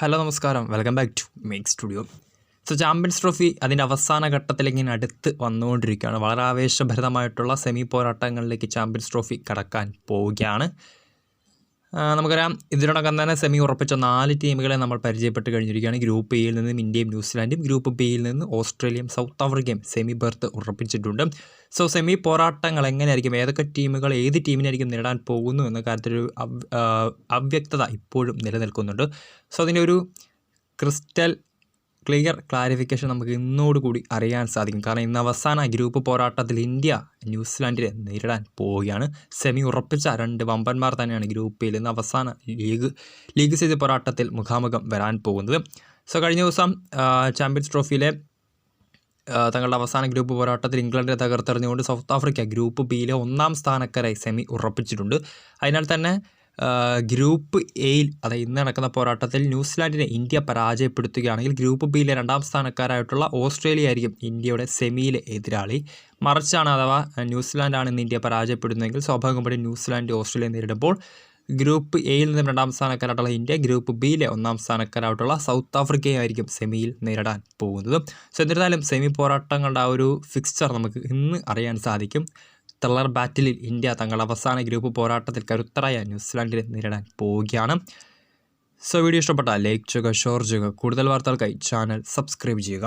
Hello നമസ്കാരം. Welcome back to make studio so champions trophy അതിന്റെ അവസാന ഘട്ടത്തിലേക്ക് ഇങ്ങനെ അടുത്ത് വന്നുകൊണ്ടിരിക്കുകയാണ്. വളരെ ആവേശഭരിതമായിട്ടുള്ള സെമി പോരാട്ടങ്ങളിലേക്ക് ചാമ്പ്യൻസ് ട്രോഫി കടക്കാൻ പോവുകയാണ്. നമുക്കറിയാം ഇതിനോടകം തന്നെ സെമി ഉറപ്പിച്ച നാല് ടീമുകളെ നമ്മൾ പരിചയപ്പെട്ട് കഴിഞ്ഞിരിക്കുകയാണ്. ഗ്രൂപ്പ് എയിൽ നിന്നും ഇന്ത്യയും ന്യൂസിലാൻഡും ഗ്രൂപ്പ് ബിയിൽ നിന്ന് ഓസ്ട്രേലിയയും സൗത്ത് ആഫ്രിക്കയും സെമി ബർത്ത് ഉറപ്പിച്ചിട്ടുണ്ട്. സോ സെമി പോരാട്ടങ്ങൾ എങ്ങനെയായിരിക്കും? ഏതൊക്കെ ടീമുകൾ ഏത് ടീമിനായിരിക്കും നേടാൻ പോകുന്നു എന്ന കാര്യത്തിലൊരു അവ- അവ്യക്തത ഇപ്പോഴും നിലനിൽക്കുന്നുണ്ട്. സോ അതിന്റെ ഒരു ക്രിസ്റ്റൽ ക്ലിയർ ക്ലാരിഫിക്കേഷൻ നമുക്ക് ഇന്നോടുകൂടി അറിയാൻ സാധിക്കും. കാരണം ഇന്ന് അവസാന ഗ്രൂപ്പ് പോരാട്ടത്തിൽ ഇന്ത്യ ന്യൂസിലാൻഡിനെ നേരിടാൻ പോവുകയാണ്. സെമി ഉറപ്പിച്ച രണ്ട് വമ്പന്മാർ തന്നെയാണ് ഗ്രൂപ്പിൽ ഇന്ന് അവസാന ലീഗ് ലീഗ് സ്റ്റേജ് പോരാട്ടത്തിൽ മുഖാമുഖം വരാൻ പോകുന്നത്. സോ കഴിഞ്ഞ ദിവസം ചാമ്പ്യൻസ് ട്രോഫിയിലെ തങ്ങളുടെ അവസാന ഗ്രൂപ്പ് പോരാട്ടത്തിൽ ഇംഗ്ലണ്ടിനെ തകർത്തെറിഞ്ഞുകൊണ്ട് സൗത്ത് ആഫ്രിക്ക ഗ്രൂപ്പ് ബിയിലെ ഒന്നാം സ്ഥാനക്കാരായി സെമി ഉറപ്പിച്ചിട്ടുണ്ട്. അതിനാൽ തന്നെ ഗ്രൂപ്പ് എയിൽ അതായത് ഇന്ന് നടക്കുന്ന പോരാട്ടത്തിൽ ന്യൂസിലാൻഡിനെ ഇന്ത്യ പരാജയപ്പെടുത്തുകയാണെങ്കിൽ ഗ്രൂപ്പ് ബിയിലെ രണ്ടാം സ്ഥാനക്കാരായിട്ടുള്ള ഓസ്ട്രേലിയ ആയിരിക്കും ഇന്ത്യയുടെ സെമിയിലെ എതിരാളി. മറിച്ചാണ് അഥവാ ന്യൂസിലാൻഡാണ് ഇന്ന് ഇന്ത്യ പരാജയപ്പെടുന്നതെങ്കിൽ സ്വാഭാവികമായി ന്യൂസിലാൻഡ് ഓസ്ട്രേലിയ നേരിടുമ്പോൾ ഗ്രൂപ്പ് എയിൽ നിന്നും രണ്ടാം സ്ഥാനക്കാരായിട്ടുള്ള ഇന്ത്യ ഗ്രൂപ്പ് ബിയിലെ ഒന്നാം സ്ഥാനക്കാരായിട്ടുള്ള സൗത്ത് ആഫ്രിക്കയായിരിക്കും സെമിയിൽ നേരിടാൻ പോകുന്നത്. സോ എന്നിരുന്നാലും സെമി പോരാട്ടങ്ങളുടെ ആ ഒരു ഫിക്സ്ചർ നമുക്ക് ഇന്ന് അറിയാൻ സാധിക്കും. ത്രില്ലർ ബാറ്റിലിൽ ഇന്ത്യ തങ്ങളുടെ അവസാന ഗ്രൂപ്പ് പോരാട്ടത്തിൽ കരുത്തരായ ന്യൂസിലാൻഡിനെ നേരിടാൻ പോവുകയാണ്. സോ വീഡിയോ ഇഷ്ടപ്പെട്ടാൽ ലൈക്ക് ചെയ്യുക ഷെയർ ചെയ്യുക. കൂടുതൽ വാർത്തകൾക്കായി ചാനൽ സബ്സ്ക്രൈബ് ചെയ്യുക.